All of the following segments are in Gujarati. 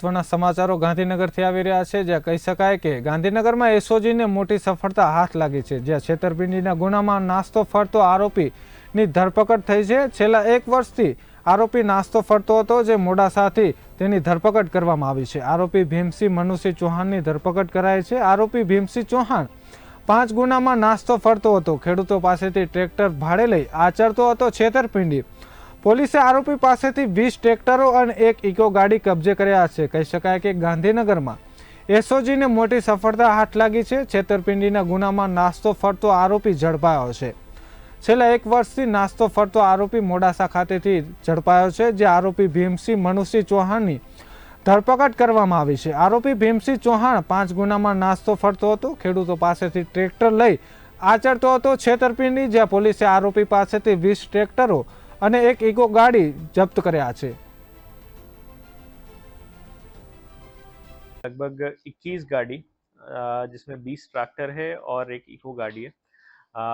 મહત્વના સમાચારો ગાંધીનગરથી આવી રહ્યા છે, જ્યાં કહી શકાય કે ગાંધીનગરમાં એસઓજીને મોટી સફળતા હાથ લાગી છે, જ્યાં છેતરપિંડીના ગુનામાં નાસ્તો ફરતો આરોપીની ધરપકડ થઈ છે. છેલ્લા એક વર્ષથી આરોપી નાસ્તો ફરતો હતો, જે મોડાસાથી તેની ધરપકડ કરવામાં આવી છે. આરોપી ભીમસિંહ મનુસિંહ ચૌહાણની ધરપકડ કરાઈ છે. આરોપી ભીમસિંહ ચૌહાણ પાંચ ગુનામાં નાસ્તો ફરતો હતો. ખેડૂતો પાસેથી ટ્રેક્ટર ભાડે લઈ આચરતો હતો છેતરપિંડી. પોલીસે આરોપી પાસેથી વીસ ટ્રેક્ટરો અને એક ઇકો ગાડી કબજે કર્યા છે. કહી શકાય કે ગાંધીનગરમાં એસઓજીને મોટી સફળતા હાથ લાગી છે. છેતરપિંડીના ગુનામાં નાસ્તો ફરતો આરોપી ઝડપાયો છે. છેલ્લા એક વર્ષથી નાસ્તો ફરતો આરોપી મોડાસા ખાતેથી ઝડપાયો છે, જે આરોપી ભીમસિંહ મનુસિંહ ચૌહાણની ધરપકડ કરવામાં આવી છે. આરોપી ભીમસિંહ ચૌહાણ પાંચ ગુનામાં નાસ્તો ફરતો હતો, ખેડૂતો પાસેથી ટ્રેક્ટર લઈ આચરતો હતો છેતરપિંડી, જ્યાં પોલીસે આરોપી પાસેથી વીસ ટ્રેક્ટરો અને એક ઇકો ગાડી જપ્ત કર્યા છે लगभग 21 गाड़ी अ, जिसमें 20 ट्रैक्टर है और एक इको गाड़ी है अ,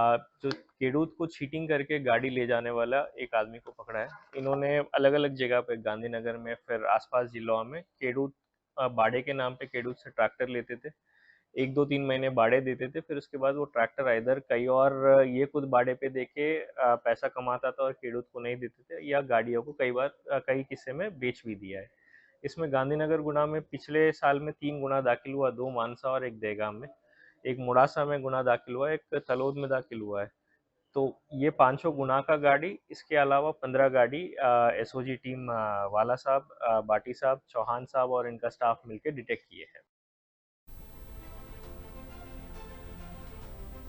जो केडूत को चीटिंग करके गाड़ी ले जाने वाला एक आदमी को पकड़ा है इन्होंने अलग अलग जगह पे गांधीनगर में फिर आसपास जिलों में केडूत अ, बाड़े के नाम पे केडूत से ट्रैक्टर लेते थे एक दो तीन महीने बाड़े देते थे, फिर उसके बाद वो ट्रैक्टर इधर कई और ये खुद बाड़े पे देके पैसा कमाता था और केडूत को नहीं देते थे या गाड़ियों को कई बार कई किस्से में बेच भी दिया है। इसमें गांधीनगर गुना में पिछले साल में तीन गुना दाखिल हुआ, दो मानसा और एक देगाम में। एक मुड़ासा में गुना दाखिल हुआ, एक तलोद में दाखिल हुआ है। तो ये पाँचों गुना का गाड़ी, इसके अलावा पंद्रह गाड़ी एसओजी टीम वाला साहब बाटी साहब, चौहान साहब और इनका स्टाफ मिलकर डिटेक्ट किए हैं।